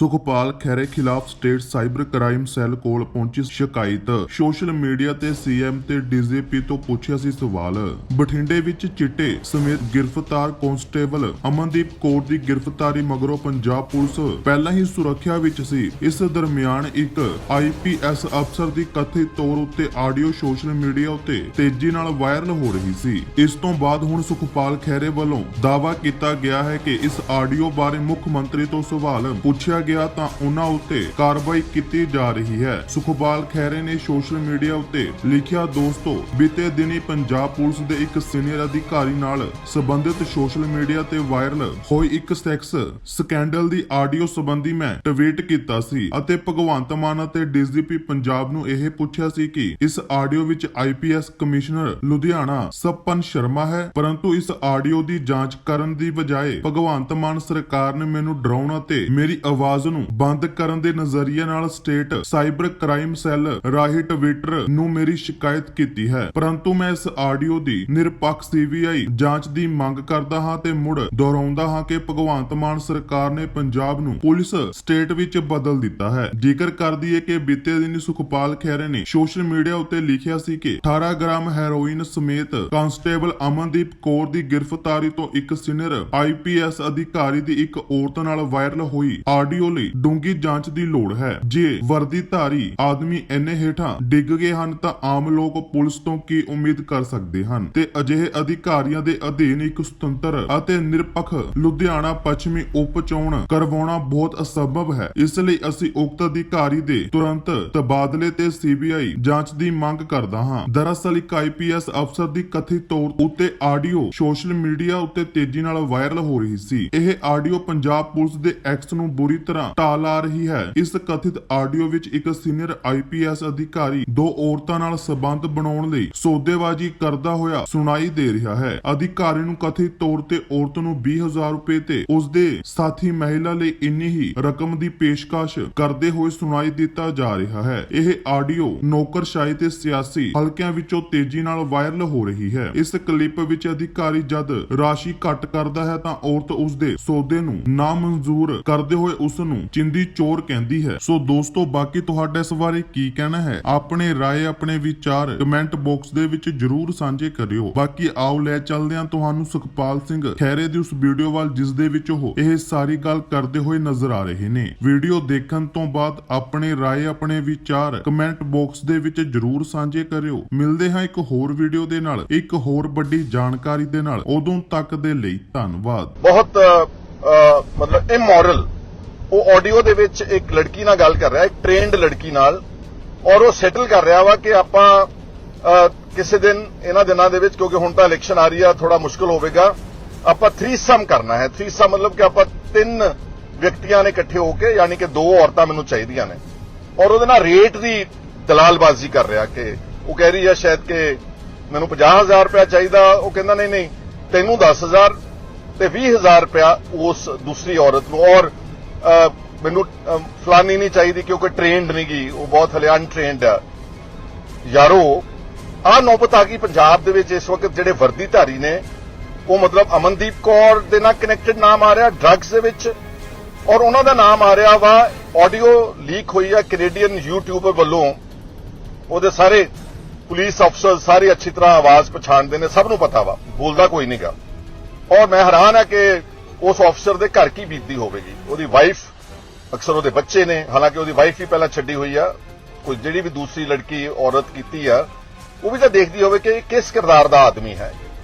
ਸੁਖਪਾਲ ਖੈਰੇ ਖਿਲਾਫ state cyber crime cell ਕੋਲ ਪਹੁੰਚੀ ਸ਼ਿਕਾਇਤ। ਸੋਸ਼ਲ ਮੀਡੀਆ ਤੇ ਸੀਐਮ ਤੇ ਡੀਜੀਪੀ ਤੋਂ ਪੁੱਛਿਆ ਸੀ ਸਵਾਲ। ਬਠਿੰਡੇ ਵਿੱਚ ਚਿੱਟੇ ਸਮੇਤ ਗ੍ਰਿਫਤਾਰ ਕਾਂਸਟੇਬਲ ਅਮਨਦੀਪ ਕੌਰ ਦੀ ਗ੍ਰਿਫਤਾਰੀ ਮਗਰੋਂ ਪੰਜਾਬ ਪੁਲਿਸ ਪਹਿਲਾਂ ਹੀ ਸੁਰੱਖਿਆ ਵਿੱਚ ਸੀ। ਇਸ ਦਰਮਿਆਨ ਇੱਕ ਆਈਪੀਐਸ ਅਫਸਰ ਦੀ ਕਥਿਤ ਤੌਰ ਉੱਤੇ ਆਡੀਓ ਸੋਸ਼ਲ ਮੀਡੀਆ ਉੱਤੇ ਤੇਜ਼ੀ ਨਾਲ ਵਾਇਰਲ ਹੋ ਰਹੀ ਸੀ। ਇਸ ਤੋਂ ਬਾਅਦ ਹੁਣ ਸੁਖਪਾਲ ਖੈਰੇ ਵੱਲੋਂ ਦਾਅਵਾ ਕੀਤਾ ਗਿਆ ਹੈ ਕਿ ਇਸ ਆਡੀਓ ਬਾਰੇ ਮੁੱਖ ਮੰਤਰੀ ਤੋਂ ਸਵਾਲ ਪੁੱਛਿਆ ਗਿਆ ਤਾਂ ਉਹਨਾਂ ਉੱਤੇ ਕਾਰਵਾਈ ਕੀਤੀ ਜਾ ਰਹੀ ਹੈ। ਸੁਖਪਾਲ ਖੈਰੇ ਨੇ ਸੋਸ਼ਲ ਮੀਡੀਆ ਉੱਤੇ ਲਿਖਿਆ, ਦੋਸਤੋ, ਬੀਤੇ ਦਿਨੀ ਪੰਜਾਬ ਪੁਲਿਸ ਦੇ ਇੱਕ ਸੀਨੀਅਰ ਅਧਿਕਾਰੀ ਨਾਲ ਸੰਬੰਧਿਤ ਸੋਸ਼ਲ ਮੀਡੀਆ ਤੇ ਵਾਇਰਲ ਹੋਈ ਇੱਕ ਸੈਕਸ ਸਕੈਂਡਲ ਦੀ ਆਡੀਓ ਸੰਬੰਧੀ ਮੈਂ ਟਵੀਟ ਕੀਤਾ ਸੀ ਅਤੇ ਭਗਵੰਤ ਮਾਨ ਅਤੇ ਡੀਜੀਪੀ ਪੰਜਾਬ ਨੂੰ ਇਹ ਪੁੱਛਿਆ ਸੀ ਕਿ ਇਸ ਆਡੀਓ ਵਿੱਚ ਆਈਪੀਐਸ ਕਮਿਸ਼ਨਰ ਲੁਧਿਆਣਾ ਸਪਨ ਸ਼ਰਮਾ ਹੈ, ਪਰੰਤੂ ਇਸ ਆਡੀਓ ਦੀ ਜਾਂਚ ਕਰਨ ਦੀ ਬਜਾਏ ਭਗਵੰਤ ਮਾਨ ਸਰਕਾਰ ਨੇ ਮੈਨੂੰ ਡਰਾਉਣ ਅਤੇ ਮੇਰੀ ਆਵਾਜ਼ ਨੂੰ ਬੰਦ ਕਰਨ ਦੇ ਨਜ਼ਰੀਏ ਨਾਲ ਸਟੇਟ ਸਾਈਬਰ ਕ੍ਰਾਈਮ ਸੈੱਲ ਰਾਹੀਂ ਟਵਿੱਟਰ ਨੂੰ ਮੇਰੀ ਸ਼ਿਕਾਇਤ ਕੀਤੀ ਹੈ। ਪਰੰਤੂ ਮੈਂ ਇਸ ਆਡੀਓ ਦੀ ਨਿਰਪੱਖ ਸੀਬੀਆਈ ਜਾਂਚ ਦੀ ਮੰਗ ਕਰਦਾ ਹਾਂ ਤੇ ਮੁੜ ਦੁਹਰਾਉਂਦਾ ਹਾਂ ਕਿ ਭਗਵੰਤ ਮਾਨ ਸਰਕਾਰ ਨੇ ਪੰਜਾਬ ਨੂੰ ਪੁਲਿਸ ਸਟੇਟ ਵਿੱਚ ਬਦਲ ਦਿੱਤਾ ਹੈ। ਜ਼ਿਕਰ ਕਰਦੀ ਹੈ ਕਿ ਬੀਤੇ ਦਿਨ ਸੁਖਪਾਲ ਖੈਰੇ ਨੇ ਸੋਸ਼ਲ ਮੀਡੀਆ ਉੱਤੇ ਲਿਖਿਆ ਸੀ ਕਿ 18 ਗ੍ਰਾਮ ਹੈਰੋਇਨ ਸਮੇਤ ਕਾਂਸਟੇਬਲ ਅਮਨਦੀਪ ਕੌਰ ਦੀ ਗ੍ਰਿਫਤਾਰੀ ਤੋਂ ਇੱਕ ਸੀਨੀਅਰ ਆਈਪੀਐਸ ਅਧਿਕਾਰੀ ਦੀ ਇੱਕ ਔਰਤ ਨਾਲ ਵਾਇਰਲ ਹੋਈ। ਆਡੀਓ ਲਈ ਡੂੰਗੀ ਜਾਂਚ ਦੀ ਲੋੜ ਹੈ। ਜੇ ਵਰਦੀਧਾਰੀ ਆਦਮੀ ਇੰਨੇ ਹੇਠਾਂ ਡਿੱਗ ਗਏ ਹਨ ਤਾਂ ਆਮ ਲੋਕ ਪੁਲਿਸ ਤੋਂ ਕੀ ਉਮੀਦ ਕਰ ਸਕਦੇ ਹਨ? ਤੇ ਅਜਿਹੇ ਅਧਿਕਾਰੀਆਂ ਦੇ ਅਧੀਨ ਇੱਕ ਸੁਤੰਤਰ ਅਤੇ ਨਿਰਪੱਖ ਲੁਧਿਆਣਾ ਪੱਛਮੀ ਉਪ ਚੋਣ ਕਰਵਾਉਣਾ ਬਹੁਤ ਅਸੰਭਵ ਹੈ। ਇਸ ਲਈ ਅਸੀਂ ਉਕਤ ਅਧਿਕਾਰੀ ਦੇ ਤੁਰੰਤ ਤਬਾਦਲੇ ਤੇ ਸੀਬੀਆਈ ਜਾਂਚ ਦੀ ਮੰਗ ਕਰਦਾ ਹਾਂ। ਦਰਅਸਲ ਇੱਕ ਆਈਪੀਐਸ ਅਫਸਰ ਦੀ ਕਥਿਤ ਤੌਰ ਉੱਤੇ ਆਡੀਓ ਸੋਸ਼ਲ ਮੀਡੀਆ ਉੱਤੇ ਤੇਜ਼ੀ ਨਾਲ ਵਾਇਰਲ ਹੋ ਰਹੀ ਸੀ। ਇਹ ਆਡੀਓ ਪੰਜਾਬ ਪੁਲਿਸ ਦੇ ਐਕਸ ਨੂੰ ਬੁਰੀ ਤਰ੍ਹਾਂ ਢਾਲ ਆ ਰਹੀ ਹੈ। ਇਸ ਕਥਿਤ ਆਡੀਓ ਵਿੱਚ ਇੱਕ ਸੀਨੀਅਰ ਆਈਪੀਐਸ ਅਧਿਕਾਰੀ ਦੋ ਔਰਤਾਂ ਨਾਲ ਸਬੰਧ ਬਣਾਉਣ ਲਈ ਸੌਦੇਬਾਜ਼ੀ ਕਰਦਾ ਹੋਇਆ ਸੁਣਾਈ ਦੇ ਰਿਹਾ ਹੈ। ਅਧਿਕਾਰੀ ਨੂੰ ਕਥਿਤ ਤੌਰ ਤੇ ਔਰਤ ਨੂੰ 20000 ਰੁਪਏ ਤੇ ਉਸ ਸਾਥੀ ਮਹਿਲਾ ਲਈ ਇੰਨੀ ਹੀ ਰਕਮ ਦੀ ਪੇਸ਼ਕਸ਼ ਕਰਦੇ ਹੋਏ ਸੁਣਾਈ ਦਿੱਤਾ ਜਾ ਰਿਹਾ ਹੈ। ਇਹ ਆਡੀਓ ਨੌਕਰਸ਼ਾਹੀ ਤੇ ਸਿਆਸੀ ਹਲਕਿਆਂ ਵਿੱਚੋਂ ਤੇਜ਼ੀ ਨਾਲ ਵਾਇਰਲ ਹੋ ਰਹੀ ਹੈ। ਇਸ ਕਲਿੱਪ ਵਿੱਚ ਅਧਿਕਾਰੀ ਜਦ ਰਾਸ਼ੀ ਘੱਟ ਕਰਦਾ ਹੈ ਤਾਂ ਔਰਤ ਉਸਦੇ ਸੌਦੇ ਨੂੰ ਨਾ ਮਨਜ਼ੂਰ ਕਰਦੇ ਹੋਏ ਉਸ ਨੂੰ ਚਿੰਦੀ ਚੋਰ ਕਹਿੰਦੀ ਹੈ। ਸੋ ਦੋਸਤੋ, ਬਾਕੀ ਤੁਹਾਡਾ ਇਸ ਬਾਰੇ ਕੀ ਕਹਿਣਾ ਹੈ? ਆਪਣੇ ਰਾਏ, ਆਪਣੇ ਵਿਚਾਰ ਕਮੈਂਟ ਬਾਕਸ ਦੇ ਵਿੱਚ ਜਰੂਰ ਸਾਂਝੇ ਕਰਿਓ। ਬਾਕੀ ਆਓ ਲੈ ਚੱਲਦੇ ਹਾਂ ਤੁਹਾਨੂੰ ਸੁਖਪਾਲ ਸਿੰਘ ਖੈਰੇ ਦੀ ਉਸ ਵੀਡੀਓ ਵੱਲ, ਜਿਸ ਦੇ ਵਿੱਚ ਉਹ ਇਹ ਸਾਰੀ ਗੱਲ ਕਰਦੇ ਹੋਏ ਨਜ਼ਰ ਆ ਰਹੇ ਨੇ। ਵੀਡੀਓ ਦੇਖਣ ਤੋਂ ਬਾਅਦ ਆਪਣੇ ਰਾਏ, ਆਪਣੇ ਵਿਚਾਰ ਕਮੈਂਟ ਬਾਕਸ ਦੇ ਵਿੱਚ ਜਰੂਰ ਸਾਂਝੇ ਕਰਿਓ। ਮਿਲਦੇ ਹਾਂ ਇੱਕ ਹੋਰ ਵੀਡੀਓ ਦੇ ਨਾਲ। ਇੱਕ ਹੋਰ ਵੱਡੀ ਜਾਣਕਾਰੀ ਦੇ ਨਾਲ। ਉਦੋਂ ਤੱਕ ਦੇ ਲਈ ਧੰਨਵਾਦ। ਬਹੁਤ ਮਤਲਬ ਇਮੋਰਲ ਉਹ ਆਡੀਓ ਦੇ ਵਿੱਚ ਇੱਕ ਲੜਕੀ ਨਾਲ ਗੱਲ ਕਰ ਰਿਹਾ, ਇੱਕ ਟ੍ਰੇਨਡ ਲੜਕੀ ਨਾਲ, ਔਰ ਉਹ ਸੈਟਲ ਕਰ ਰਿਹਾ ਵਾ ਕਿ ਆਪਾਂ ਕਿਸੇ ਦਿਨ ਇਹਨਾਂ ਦਿਨਾਂ ਦੇ ਵਿੱਚ, ਕਿਉਂਕਿ ਹੁਣ ਤਾਂ ਇਲੈਕਸ਼ਨ ਆ ਰਹੀ ਆ ਥੋੜਾ ਮੁਸ਼ਕਲ ਹੋਵੇਗਾ, ਆਪਾਂ ਥ੍ਰੀਸਮ ਕਰਨਾ ਹੈ। ਥ੍ਰੀਸਮ ਮਤਲਬ ਕਿ ਆਪਾਂ ਤਿੰਨ ਵਿਅਕਤੀਆਂ ਨੇ ਇਕੱਠੇ ਹੋ ਕੇ, ਯਾਨੀ ਕਿ ਦੋ ਔਰਤਾਂ ਮੈਨੂੰ ਚਾਹੀਦੀਆਂ ਨੇ। ਔਰ ਉਹਦੇ ਨਾਲ ਰੇਟ ਦੀ ਦਲਾਲਬਾਜ਼ੀ ਕਰ ਰਿਹਾ ਕਿ ਉਹ ਕਹਿ ਰਹੀ ਆ ਸ਼ਾਇਦ ਕਿ ਮੈਨੂੰ 50000 ਰੁਪਇਆ ਚਾਹੀਦਾ, ਉਹ ਕਹਿੰਦਾ ਨਹੀਂ ਨਹੀਂ, ਤੈਨੂੰ 10000 ਤੇ 20000 ਰੁਪਇਆ ਉਸ ਦੂਸਰੀ ਔਰਤ ਨੂੰ, ਔਰ ਮੈਨੂੰ ਫਲਾਨੀ ਨਹੀਂ ਚਾਹੀਦੀ ਕਿਉਂਕਿ ਟ੍ਰੇਨਡ ਨਹੀਂ ਗਈ ਉਹ ਬਹੁਤ ਹਲੇ ਅਨਟ੍ਰੇਨਡ ਆ। ਯਾਰੋ ਆ ਨੌਬਤ ਆ ਗਈ ਪੰਜਾਬ ਦੇ ਵਿੱਚ ਇਸ ਵਕਤ ਜਿਹੜੇ ਵਰਦੀਧਾਰੀ ਨੇ, ਉਹ ਮਤਲਬ ਅਮਨਦੀਪ ਕੌਰ ਦੇ ਨਾਲ ਕਨੈਕਟਡ ਨਾਮ ਆ ਰਿਹਾ ਡਰੱਗਸ ਦੇ ਵਿੱਚ, ਔਰ ਉਹਨਾਂ ਦਾ ਨਾਮ ਆ ਰਿਹਾ ਵਾ ਆਡੀਓ ਲੀਕ ਹੋਈ ਆ ਕੈਨੇਡੀਅਨ ਯੂਟਿਊਬਰ ਵੱਲੋਂ। ਉਹਦੇ ਸਾਰੇ ਪੁਲਿਸ ਅਫਸਰ ਸਾਰੇ ਅੱਛੀ ਤਰ੍ਹਾਂ ਆਵਾਜ਼ ਪਛਾਣਦੇ ਨੇ, ਸਭ ਨੂੰ ਪਤਾ ਵਾ, ਬੋਲਦਾ ਕੋਈ ਨਹੀਂਗਾ ਔਰ ਮੈਂ ਹੈਰਾਨ ਆ ਕਿ ਉਸ ਅਫਸਰ ਦੇ ਘਰ ਕੀ ਬੀਤਦੀ ਹੋਵੇਗੀ? ਉਹਦੀ ਵਾਈਫ ਅਕਸਰ ਉਹਦੇ ਬੱਚੇ ਨੇ, ਹਾਲਾਂਕਿ ਉਹਦੀ ਵਾਈਫ ਵੀ ਪਹਿਲਾਂ ਛੱਡੀ ਹੋਈ ਆ। ਕੋਈ ਜਿਹੜੀ ਵੀ ਦੂਸਰੀ ਲੜਕੀ ਔਰਤ ਕੀਤੀ ਆ, ਉਹ ਵੀ ਤਾਂ ਦੇਖਦੀ ਹੋਵੇ ਕਿ ਇਹ ਕਿਸ ਕਿਰਦਾਰ ਦਾ ਆਦਮੀ ਹੈ।